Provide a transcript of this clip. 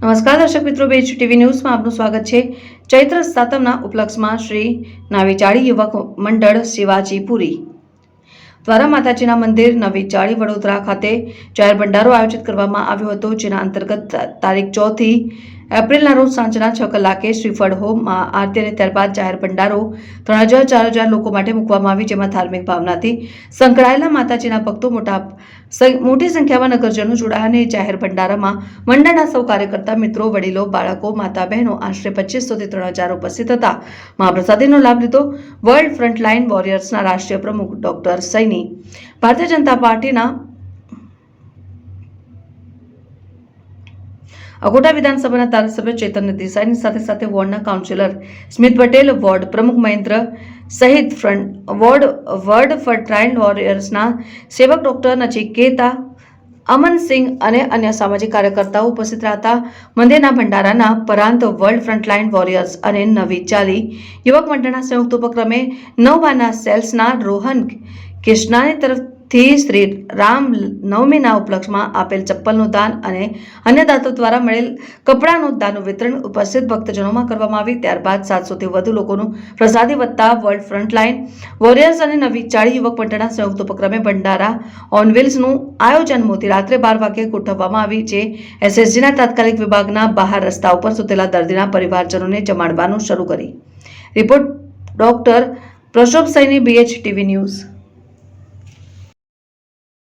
નમસ્કાર, દર્શક મિત્રો બેચ ટીવી ન્યૂઝમાં આપનું સ્વાગત છે. ચૈત્ર સાતમના ઉપલક્ષમાં શ્રી નાવીચાળી યુવક મંડળ શિવાજીપુરી દ્વારા માતાજીના મંદિર નવીચાળી વડોદરા ખાતે જાહેર ભંડારો આયોજિત કરવામાં આવ્યો હતો, જેના અંતર્ગત તારીખ ચોથી એપ્રિલના રોજ સાંજના છ કલાકે શ્રીફળ હોમમાં આરતી અને ત્યારબાદ જાહેર ભંડારો ત્રણ હજાર, ચાર હજાર લોકો માટે મૂકવામાં આવી જેમાં ધાર્મિક ભાવનાથી સંકળાયેલા માતાજીના ભક્તો મોટા મોટી સંખ્યામાં નગરજનો જોડાયા અને જાહેર ભંડારામાં મંડળના સૌ કાર્યકર્તા, મિત્રો, વડીલો, બાળકો, માતા બહેનો, આશરે પચીસોથી ત્રણ હજાર ઉપસ્થિત હતા. મહાપ્રસાદીનો લાભ લીધો વર્લ્ડ ફ્રન્ટલાઇન વોરિયર્સના રાષ્ટ્રીય પ્રમુખ ડોક્ટર સૈની. ભારતીય જનતા પાર્ટીના અકોટા વિધાનસભાના ધારાસભ્ય ચૈતન્ય દેસાઈની સાથે સાથે વોર્ડના કાઉન્સિલર સ્મિત પટેલ, વોર્ડ પ્રમુખ મહેન્દ્ર સહિત ફ્રન્ટ, વોર્ડ, વર્ડ ફ્રન્ટલાઇન વોરિયર્સના સેવક ડોક્ટર નચિકેતા અમનસિંહ અને અન્ય સામાજિક કાર્યકર્તાઓ ઉપસ્થિત રહેતા મંદિરના ભંડારાના પરાંત વર્લ્ડ ફ્રન્ટલાઇન વોરિયર્સ અને નવી ચાલી યુવક મંડળના સંયુક્ત ઉપક્રમે નવવાના સેલ્સના રોહન કૃષ્ણાની તરફથી શ્રી રામ નવમીના ઉપલક્ષમાં આપેલ ચપ્પલનું દાન અને અન્ય દાતો દ્વારા મળેલ કપડાનું દાનનું વિતરણ ઉપસ્થિત ભક્તજનોમાં કરવામાં આવી. ત્યારબાદ સાતસોથી વધુ લોકોનું પ્રસાદી વત્તા વર્લ્ડ ફ્રન્ટલાઇન વોરિયર્સ અને નવી ચાળી યુવક મંડળના સંયુક્ત ઉપક્રમે ભંડારા ઓન વ્હીલ્સનું આયોજન મોતી રાત્રે બાર વાગ્યે ગોઠવવામાં આવી જે એસએસજીના તાત્કાલિક વિભાગના બહાર રસ્તા ઉપર સુતેલા દર્દીના પરિવારજનોને જમાડવાનું શરૂ કરી. Report doctor Prashobh Saini BH TV news.